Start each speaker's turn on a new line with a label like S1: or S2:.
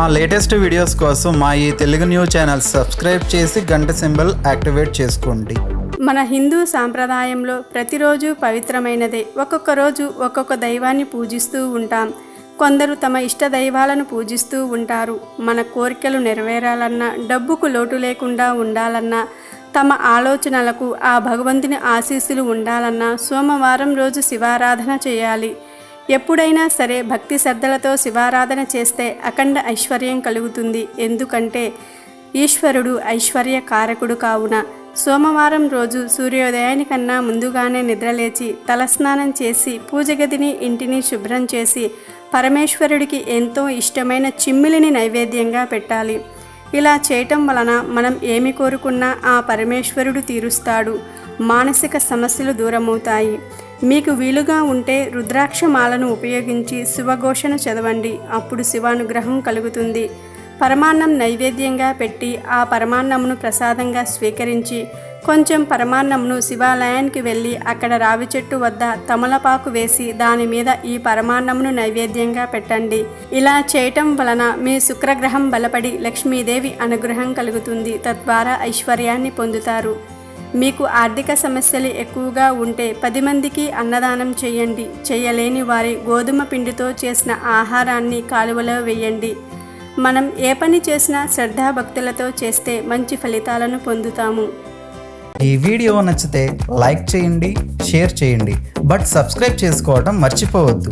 S1: మా latest videos కోసం మా ఈ తెలుగు న్యూస్ ఛానల్ సబ్స్క్రైబ్ చేసి గంట సింబల్ యాక్టివేట్ చేసుకోండి.
S2: మన హిందూ సాంప్రదాయంలో ప్రతిరోజు పవిత్రమైనదే. ఒక్కొక్క రోజు ఒక్కొక్క దైవాన్ని పూజిస్తూ ఉంటాం. కొందరు తమ ఇష్ట దైవాలను పూజిస్తూ ఉంటారు. మన కోరికలు నెరవేరాలన్నా డబ్బుకు లోటు లేకుండా ఉండాలన్నా తమ ఆలోచనలకు ఆ భగవంతుని ఆశీస్సులు ఉండాలన్నా సోమవారం రోజు శివారాధన చేయాలి. ఎప్పుడైనా సరే భక్తి శ్రద్ధలతో శివారాధన చేస్తే అఖండ ఐశ్వర్యం కలుగుతుంది. ఎందుకంటే ఈశ్వరుడు ఐశ్వర్య కారకుడు కావున సోమవారం రోజు సూర్యోదయానికన్నా ముందుగానే నిద్రలేచి తలస్నానం చేసి పూజగదిని ఇంటిని శుభ్రం చేసి పరమేశ్వరుడికి ఎంతో ఇష్టమైన చిమ్మిలిని నైవేద్యంగా పెట్టాలి. ఇలా చేయటం వలన మనం ఏమి కోరుకున్నా ఆ పరమేశ్వరుడు తీరుస్తాడు. మానసిక సమస్యలు దూరమవుతాయి. మీకు వీలుగా ఉంటే రుద్రాక్ష మాలను ఉపయోగించి శివఘోషను చదవండి. అప్పుడు శివానుగ్రహం కలుగుతుంది. పరమాన్నం నైవేద్యంగా పెట్టి ఆ పరమాన్నమును ప్రసాదంగా స్వీకరించి కొంచెం పరమాన్నమును శివాలయానికి వెళ్ళి అక్కడ రావి చెట్టు వద్ద తమలపాకు వేసి దాని మీద ఈ పరమాన్నమును నైవేద్యంగా పెట్టండి. ఇలా చేయటం వలన మీ శుక్రగ్రహం బలపడి లక్ష్మీదేవి అనుగ్రహం కలుగుతుంది. తద్వారా ఐశ్వర్యాన్ని పొందుతారు. మీకు ఆర్థిక సమస్యలు ఎక్కువగా ఉంటే పది మందికి అన్నదానం చేయండి. చేయలేని వారి గోధుమ పిండితో చేసిన ఆహారాన్ని కాలువలో వేయండి. మనం ఏ పని చేసినా శ్రద్ధాభక్తులతో చేస్తే మంచి ఫలితాలను పొందుతాము.
S1: ఈ వీడియో నచ్చితే లైక్ చేయండి షేర్ చేయండి. బట్ సబ్స్క్రైబ్ చేసుకోవడం మర్చిపోవద్దు.